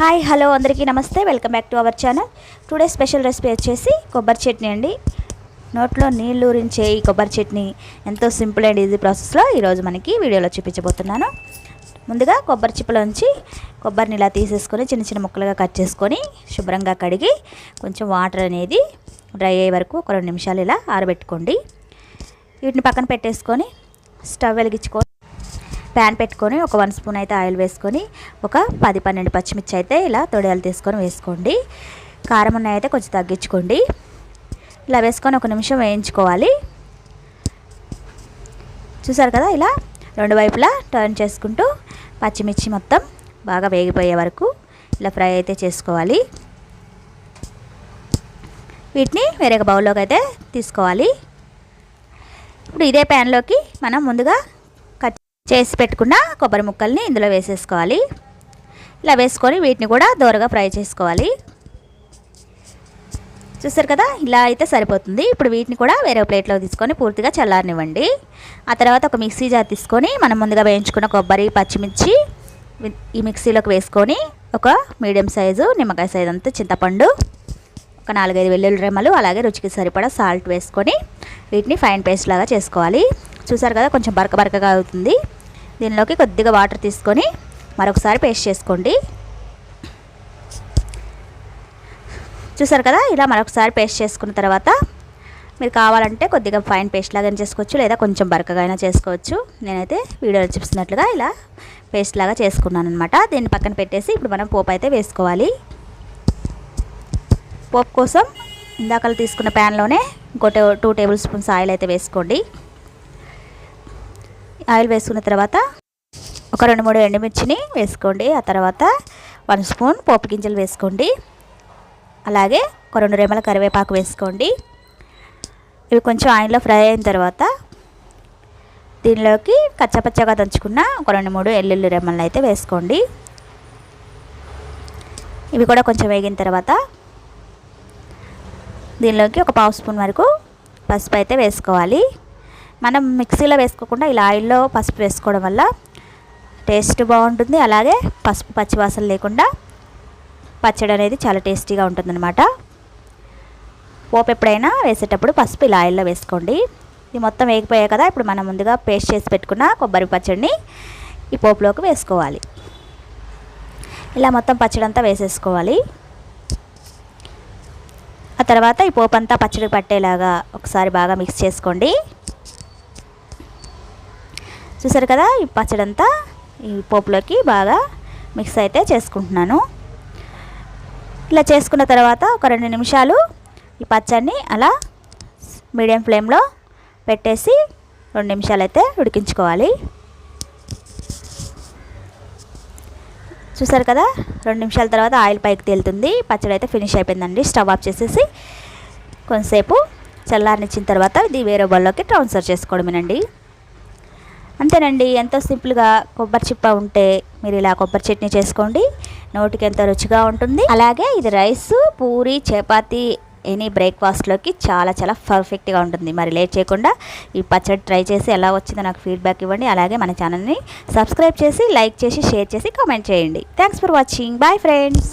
Hi hello అందరికీ నమస్తే. Welcome back to our channel. Today special recipe వచ్చేసి కొబ్బరి చట్నీ అండి. నోట్లో నీళ్ళు ఊరించే ఈ కొబ్బరి చట్నీ ఎంతో సింపుల్ అండ్ ఈజీ ప్రాసెస్లో ఈరోజు మనకి వీడియోలో చూపించబోతున్నాను. ముందుగా కొబ్బరి చిప్పలోంచి కొబ్బరిని ఇలా తీసేసుకొని చిన్న చిన్న ముక్కలుగా కట్ చేసుకొని శుభ్రంగా కడిగి కొంచెం వాటర్ అనేది డ్రై అయ్యే వరకు ఒక రెండు నిమిషాలు ఇలా ఆరబెట్టుకోండి. వీటిని పక్కన పెట్టేసుకొని స్టవ్ వెలిగించుకొని ప్యాన్ పెట్టుకొని ఒక వన్ స్పూన్ అయితే ఆయిల్ వేసుకొని ఒక పది పన్నెండు పచ్చిమిర్చి అయితే ఇలా తొడియాలు తీసుకొని వేసుకోండి. కారం ఉన్నాయి అయితే కొంచెం తగ్గించుకోండి. ఇలా వేసుకొని ఒక నిమిషం వేయించుకోవాలి. చూసారు కదా ఇలా రెండు వైపులా టర్న్ చేసుకుంటూ పచ్చిమిర్చి మొత్తం బాగా వేగిపోయే వరకు ఇలా ఫ్రై అయితే చేసుకోవాలి. వీటిని వేరే బౌల్లోకి అయితే తీసుకోవాలి. ఇప్పుడు ఇదే ప్యాన్లోకి మనం ముందుగా చేసి పెట్టుకున్న కొబ్బరి ముక్కల్ని ఇందులో వేసేసుకోవాలి. ఇలా వేసుకొని వీటిని కూడా దోరగా ఫ్రై చేసుకోవాలి. చూస్తారు కదా? ఇలా అయితే సరిపోతుంది. ఇప్పుడు వీటిని కూడా వేరే ప్లేట్లో తీసుకొని పూర్తిగా చల్లారనివ్వండి. ఆ తర్వాత ఒక మిక్సీ జార్ తీసుకొని మనం ముందుగా వేయించుకున్న కొబ్బరి పచ్చిమిర్చి ఈ మిక్సీలోకి వేసుకొని ఒక మీడియం సైజు నిమ్మకాయ సైజు అంతా చింతపండు ఒక నాలుగైదు వెల్లుల్లి రెమ్మలు అలాగే రుచికి సరిపడా సాల్ట్ వేసుకొని వీటిని ఫైన్ పేస్ట్ లాగా చేసుకోవాలి. చూసారు కదా? కొంచెం బరక బరకగా అవుతుంది. దీనిలోకి కొద్దిగా వాటర్ తీసుకొని మరొకసారి పేస్ట్ చేసుకోండి. చూసారు కదా? ఇలా మరొకసారి పేస్ట్ చేసుకున్న తర్వాత మీరు కావాలంటే కొద్దిగా ఫైన్ పేస్ట్ లాగా చేసుకోవచ్చు లేదా కొంచెం బరకగా అయినా చేసుకోవచ్చు. నేనైతే వీడియోలో చూపిస్తున్నట్లుగా ఇలా పేస్ట్ లాగా చేసుకున్నాను అనమాట దీన్ని పక్కన పెట్టేసి ఇప్పుడు మనం పోపు అయితే వేసుకోవాలి. పోపు కోసం ఇందాకలు తీసుకున్న ప్యాన్లోనే ఇంకో టూ టేబుల్ స్పూన్స్ ఆయిల్ అయితే వేసుకోండి. ఆయిల్ వేసుకున్న తర్వాత ఒక రెండు మూడు ఎండుమిర్చిని వేసుకోండి. ఆ తర్వాత వన్ స్పూన్ పోపు గింజలు వేసుకోండి. అలాగే ఒక రెండు రెమ్మల కరివేపాకు వేసుకోండి. ఇవి కొంచెం ఆయిల్లో ఫ్రై అయిన తర్వాత దీనిలోకి కచ్చపచ్చగా దంచుకున్న ఒక రెండు మూడు ఎల్లుల్లి రెమ్మలను అయితే వేసుకోండి. ఇవి కూడా కొంచెం వేగిన తర్వాత దీనిలోకి ఒక పావు స్పూన్ వరకు పసుపు అయితే వేసుకోవాలి. మనం మిక్సీలో వేసుకోకుండా ఇలా ఆయిల్లో పసుపు వేసుకోవడం వల్ల టేస్ట్ బాగుంటుంది. అలాగే పసుపు పచ్చివాసన లేకుండా పచ్చడి అనేది చాలా టేస్టీగా ఉంటుందన్నమాట. పోపు ఎప్పుడైనా వేసేటప్పుడు పసుపు ఇలా ఆయిల్లో వేసుకోండి. ఇది మొత్తం వేగిపోయాయి కదా ఇప్పుడు మనం ముందుగా పేస్ట్ చేసి పెట్టుకున్న కొబ్బరి పచ్చడిని ఈ పోపులోకి వేసుకోవాలి. ఇలా మొత్తం పచ్చడి అంతా వేసేసుకోవాలి. ఆ తర్వాత ఈ పోపు అంతా పచ్చడి పట్టేలాగా ఒకసారి బాగా మిక్స్ చేసుకోండి. చూసారు కదా ఈ పచ్చడంతా ఈ పోపులోకి బాగా మిక్స్ అయితే చేసుకుంటున్నాను. ఇలా చేసుకున్న తర్వాత ఒక రెండు నిమిషాలు ఈ పచ్చడిని అలా మీడియం ఫ్లేమ్లో పెట్టేసి రెండు నిమిషాలు అయితే ఉడికించుకోవాలి. చూసారు కదా రెండు నిమిషాల తర్వాత ఆయిల్ పైకి తేలుతుంది. పచ్చడి అయితే ఫినిష్ అయిపోయిందండి. స్టవ్ ఆఫ్ చేసేసి కొంతసేపు చల్లారనిచ్చిన తర్వాత ఇది వేరే బౌల్లోకి ట్రాన్స్ఫర్ చేసుకోవడమేనండి. అంతేనండి ఎంతో సింపుల్గా కొబ్బరి చిప్ప ఉంటే మీరు ఇలా కొబ్బరి చట్నీ చేసుకోండి. నోటికి ఎంతో రుచిగా ఉంటుంది. అలాగే ఇది రైస్ పూరి చపాతి ఎనీ బ్రేక్ఫాస్ట్లోకి చాలా చాలా పర్ఫెక్ట్గా ఉంటుంది. మరి లేట్ చేయకుండా ఈ పచ్చడి ట్రై చేసి ఎలా వచ్చిందో నాకు ఫీడ్బ్యాక్ ఇవ్వండి. అలాగే మన ఛానల్ని సబ్స్క్రైబ్ చేసి లైక్ చేసి షేర్ చేసి కామెంట్ చేయండి. Thanks for watching. Bye friends.